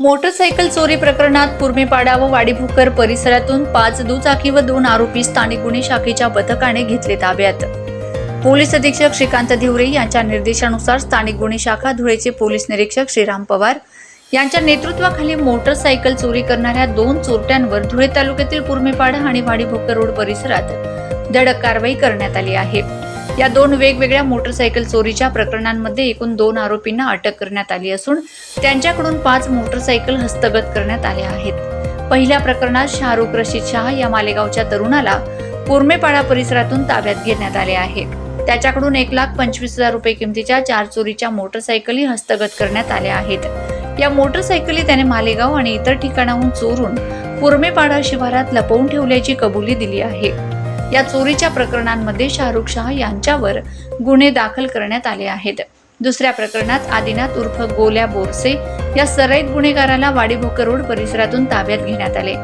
Motorcycle चोरी प्रकरणात पुरमेपाडा व वाडीभुकर परिसरातून पाच दुचाकी व दोन आरोपी स्थानिक गुन्हे शाखेच्या पथकाने घेतले ताब्यात. पोलीस अधीक्षक श्रीकांत धिवरे यांच्या निर्देशानुसार स्थानिक गुन्हे शाखा धुळेचे पोलीस निरीक्षक श्रीराम पवार यांच्या नेतृत्वाखाली मोटरसायकल चोरी करणाऱ्या दोन चोरट्यांवर धुळे तालुक्यातील पुरमेपाडा आणि वाडीभोकर रोड परिसरात धडक कारवाई करण्यात आली आहे. या दोन वेगवेगळ्या मोटरसायकल चोरीच्या प्रकरणांमध्ये एकूण दोन आरोपींना अटक करण्यात आली असून त्यांच्याकडून पाच मोटरसायकल हस्तगत करण्यात आल्या आहेत. पहिल्या प्रकरणात शाहरुख रशीद शहा या मालेगावच्या तरुणाला पुरमेपाडा परिसरातून ताब्यात घेण्यात आले आहे. त्याच्याकडून एक लाख पंचवीस हजार रुपये किमतीच्या चार चोरीच्या मोटरसायकली हस्तगत करण्यात आल्या आहेत. या मोटरसायकली त्याने मालेगाव आणि इतर ठिकाणाहून चोरून पुरमेपाडा शिवारात लपवून ठेवल्याची कबुली दिली आहे. या चोरीच्या प्रकरणांमध्ये शाहरुख शाह यांच्यावर गुन्हे दाखल करण्यात आले आहेत. दुसऱ्या प्रकरणात आदिनाथ उर्फ गोल्या बोरसे या सराईत गुन्हेगाराला वाडीभोकर रोड परिसरातून ताब्यात घेण्यात आले.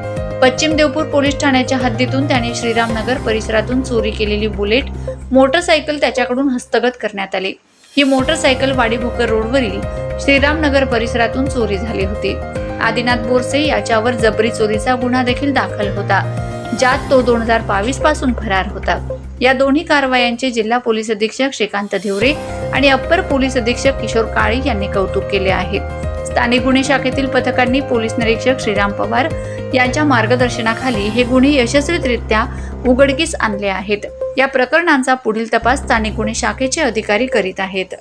पश्चिम देवपूर पोलीस ठाण्याच्या हद्दीतून त्याने श्रीरामनगर परिसरातून चोरी केलेली बुलेट मोटरसायकल त्याच्याकडून हस्तगत करण्यात आली. ही मोटरसायकल वाडीभोकर रोडवरील श्रीरामनगर परिसरातून चोरी झाली होती. आदिनाथ बोरसे याच्यावर जबरी चोरीचा गुन्हा देखील दाखल होता. ज्यात तो दोन हजार बावीसपासून फरार होता. या दोन्ही कारवायांचे जिल्हा पोलीस अधीक्षक श्रीकांत धिवरे आणि अप्पर पोलीस अधीक्षक किशोर काळे यांनी कौतुक केले आहे. स्थानिक गुन्हे शाखेतील पथकांनी पोलीस निरीक्षक श्रीराम पवार यांच्या मार्गदर्शनाखाली हे गुन्हे यशस्वीरित्या उघडकीस आणले आहेत. या प्रकरणांचा पुढील तपास स्थानिक गुन्हे शाखेचे अधिकारी करीत आहेत.